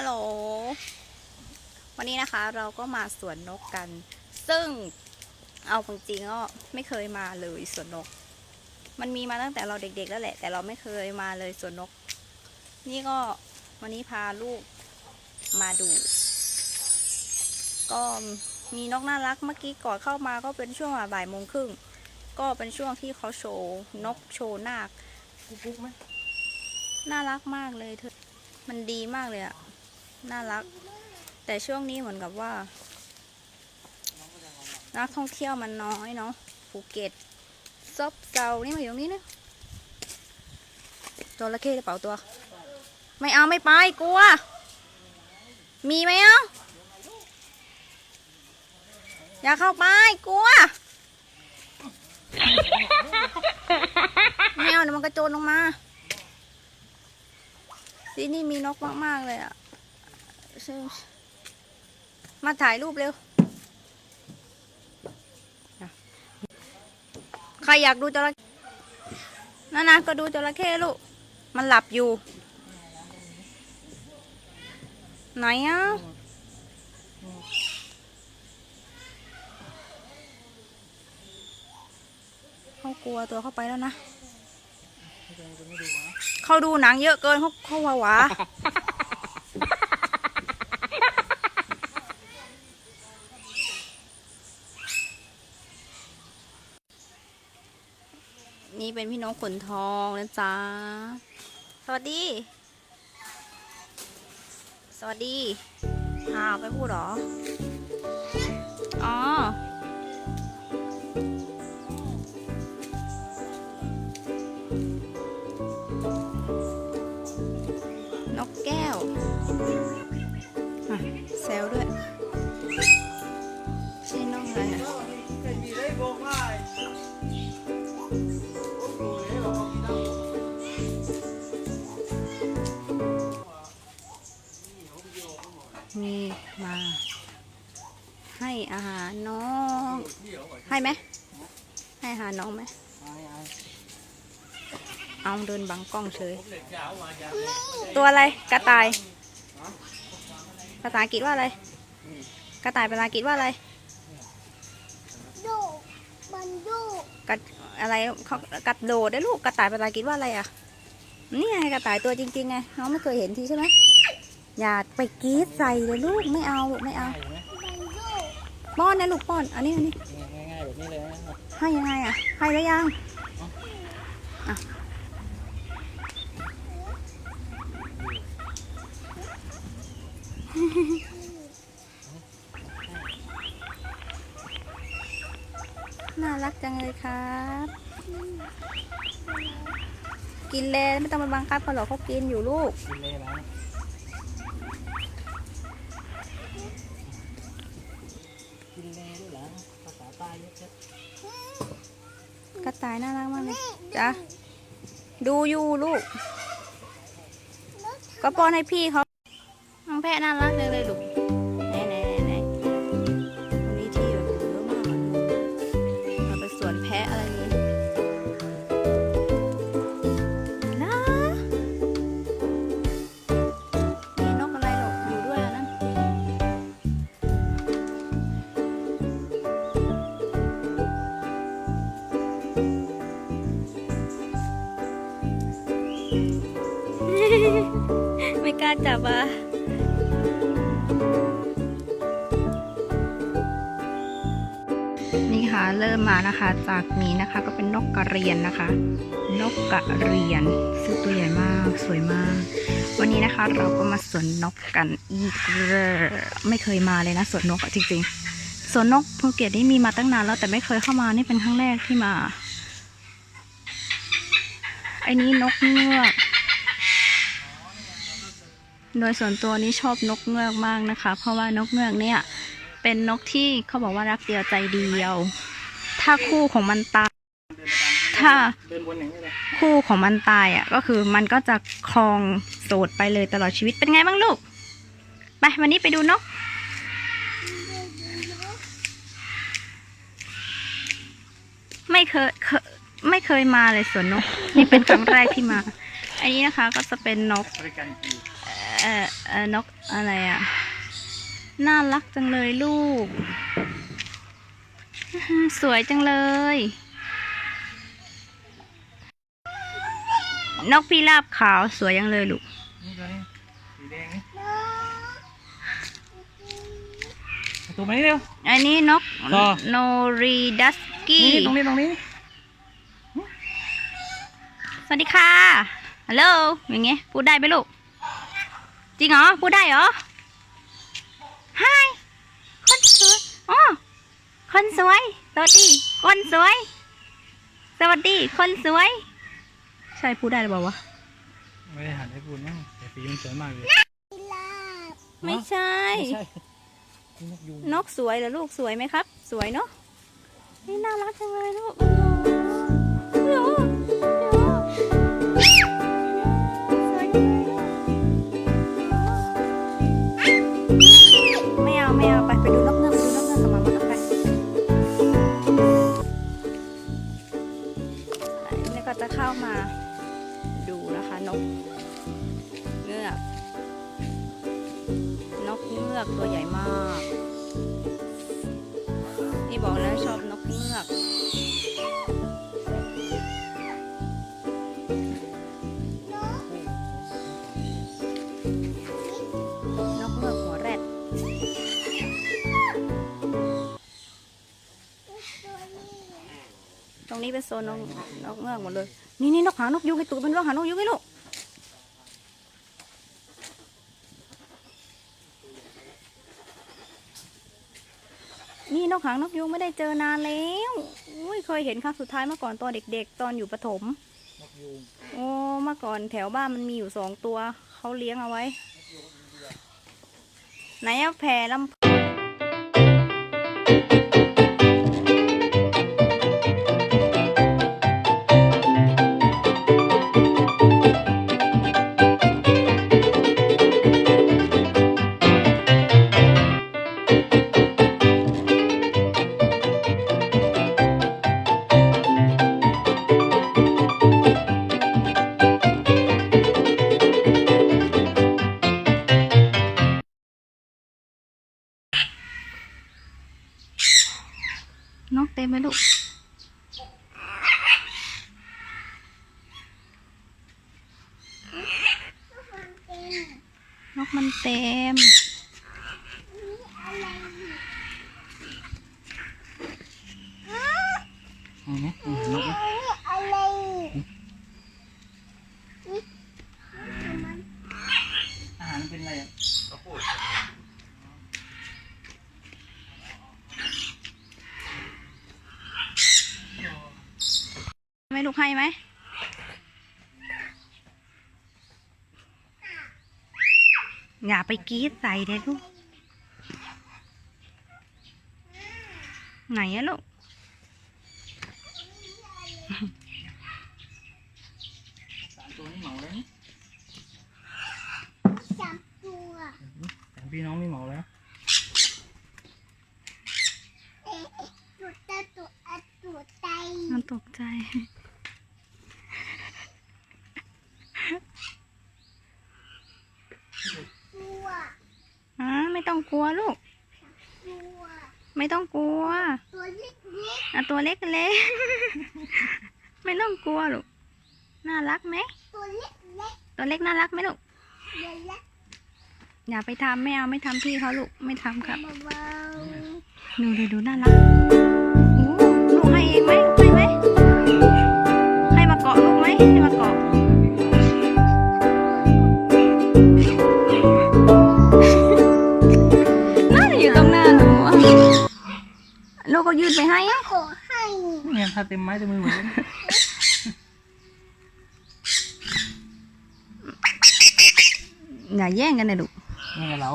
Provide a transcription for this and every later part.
ฮัลโหล วันนี้นะคะเราก็มาสวนนกกัน ซึ่งเอาจริงๆก็ไม่เคยมาเลยสวนนก มันมีมาตั้งแต่เราเด็กๆแล้วแหละ แต่เราไม่เคยมาเลยสวนนก นี่ก็วันนี้พาลูกมาดู ก็มีนกน่ารักเมื่อกี้ก่อนเข้ามาก็เป็นช่วงบ่ายโมงครึ่ง ก็เป็นช่วงที่เขาโชว์นกโชว์นาคปุ๊กไหมน่ารักมากเลยเธอ มันดีมากเลยอะ น่ารัก แต่ช่วงนี้เหมือนกับว่า นักท่องเที่ยวมันน้อยเนาะภูเก็ตซบเซานี่มาอยู่ตรงนี้นะจระเข้หรือเปล่าตัว ไม่เอาไม่ไปกลัว มีไหมเอ้าอย่าเข้าไปกลัวไม่เอาเดี๋ยวมันกระโจนลงมาที่นี่มีนกมาก ๆ เลยอะซึ่ง มาถ่ายรูปเร็ว ใครอยากดูจระเข้นานาก็ดูจระเข้ลูก มันหลับอยู่ ไหนอะเขากลัวตัวเข้าไปแล้วนะ เขาดูหนังเยอะเกินเขาเขาหวาหวา นี่เป็นพี่น้องขนทองนะจ๊ะ สวัสดี สวัสดีอ้าวไปพูดเหรอ อ๋อ ให้ไหม ให้อาหาน้องไหม เอาเดินบังกล้องเฉย ตัวอะไร กระต่าย ภาษาอังกฤษว่าอะไร กระต่ายภาษาอังกฤษว่าอะไรโดบันโดกระอะไรเขากระโดดได้ลูกกระต่ายภาษาอังกฤษว่าอะไรอะ นี่ไงกระต่ายตัวจริงๆไงน้องไม่เคยเห็นทีใช่ไหมอย่าไปกรีดใส่เลยลูกไม่เอาลูกไม่เอาบันโดป้อนนะลูกป้อน อันนี้อันนี้ นี้เลยนะให้ยังไงอะ ให้แล้วยังอะน่ารักจังเลยครับ กินเลยไม่ต้องไปบังคับเขาหรอกเขากินอยู่ลูก กินเลยนะ กระต่ายน่ารักมากเลยจ้ะดูอยู่ลูก ก็ป้อนให้พี่เขาน้องแพะน่ารักเลยเลยลูกาจับอะนี่ค่ะเริ่มมานะคะจากนี้นะคะก็เป็นนกกระเรียนนะคะ นกกระเรียนซึ่งตัวใหญ่มากสวยมาก วันนี้นะคะเราก็มาสวนนกกันอีกไม่เคยมาเลยนะสวนนกจริงๆสวนนกภูเก็ตนี่มีมาตั้งนานแล้วแต่ไม่เคยเข้ามานี่เป็นครั้งแรกที่มาไอ้นี้นกเงือก โดยส่วนตัวนี้ชอบนกเงือกมากนะคะ เพราะว่านกเงือกเนี่ย เป็นนกที่เขาบอกว่ารักเดียวใจเดียว ถ้าคู่ของมันตายถ้าคู่ของมันตายอะ ก็คือมันก็จะครองโสดไปเลยตลอดชีวิตเป็นไงบ้างลูก ไปวันนี้ไปดูนกไม่เคยเคยไม่เคยมาเลยสวนนก นี่เป็นครั้งแรกที่มา อันนี้นะคะก็จะเป็นนก นกอะไรอะน่ารักจังเลยลูก สวยจังเลย นกพิราบขาวสวยจังเลยลูกตัวนี้สีแดงนี่นกเอาตัวมานี่เร็ว อันนี้นกโนรีดัสกี้ ตรงนี้ตรงนี้ สวัสดีค่ะ ฮัลโหล อย่างเงี้ย พูดได้ไหมลูก จริงเหรอ พูดได้เหรอ Hi คนสวยอ๋อคนสวย สวัสดี คนสวย สวัสดี คนสวย ใช่พูดได้หรือเปล่าวะ ไม่ได้หันให้พูดนะแต่สีมันสวยมากเลยพิราบไม่ใช่ ไม่ใช่นี่นกยูงนกสวยเหรอลูกสวยไหมครับ สวยเนาะนี่น่ารักจังเลยลูก จะเข้ามาดูนะคะนกเงือก นกเงือกตัวใหญ่มาก นี่บอกแล้วชอบ รงนี้เป็นโซนนกนกเงือกหมดเลย นี่นี่นกหางนกยุงไอตัวเป็นนกหางนกยุงไงลูกนี่นกหางนกยุงไม่ได้เจอนานแล้วอุ้ยเคยเห็นครั้งสุดท้ายเมื่อก่อนตอนเด็ก ๆ ตอนอยู่ประถมนกยูงโอ้เมื่อก่อนแถวบ้านมันมีอยู่สองตัวเขาเลี้ยงเอาไว้ ไหนอะแผ่ลำ นกเต็มไหมลูกนกมันเต็มอืมอืมนกนะอะไร อาหารเป็นอะไรอะ ไม่ลูก ให้ไหมอย่าไปกรีดใส่เด็ลูก ไหนอะลูก สามตัวนี่เหมาแล้วนี่สามตัวสามพี่น้องนี่เหมาแล้วเอ๊ะตัวตาตัวอัดตัวไตมันตกใจ ตัว อ่าไม่ ต้องกลัวลูกตัวไม่ต้องกลัว ตัวเล็กอะตัวเล็กเล็กไม่ต้องกลัวลูก น่ารักไหมๆตัวเล็กเล็กตัวเล็กน่ารักไหมลูกเล็กเล็กอย่าไปทำไม่เอาไม่ทำพี่เขาลูก ไม่ทำครับเบาดูดูดูน่ารักโอ้ลูก ยืดไปให้อะๆขอให้เนี่ยถ้าเต็มไม้เต็มมือหมดเลยอย่าแย่งกันนะลูกนี่ไงเรา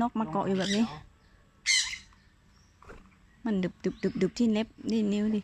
นกมาเกาะอยู่แบบนี้ มันดึบดึบดึบดึบที่เล็บนี่นิ้วดิ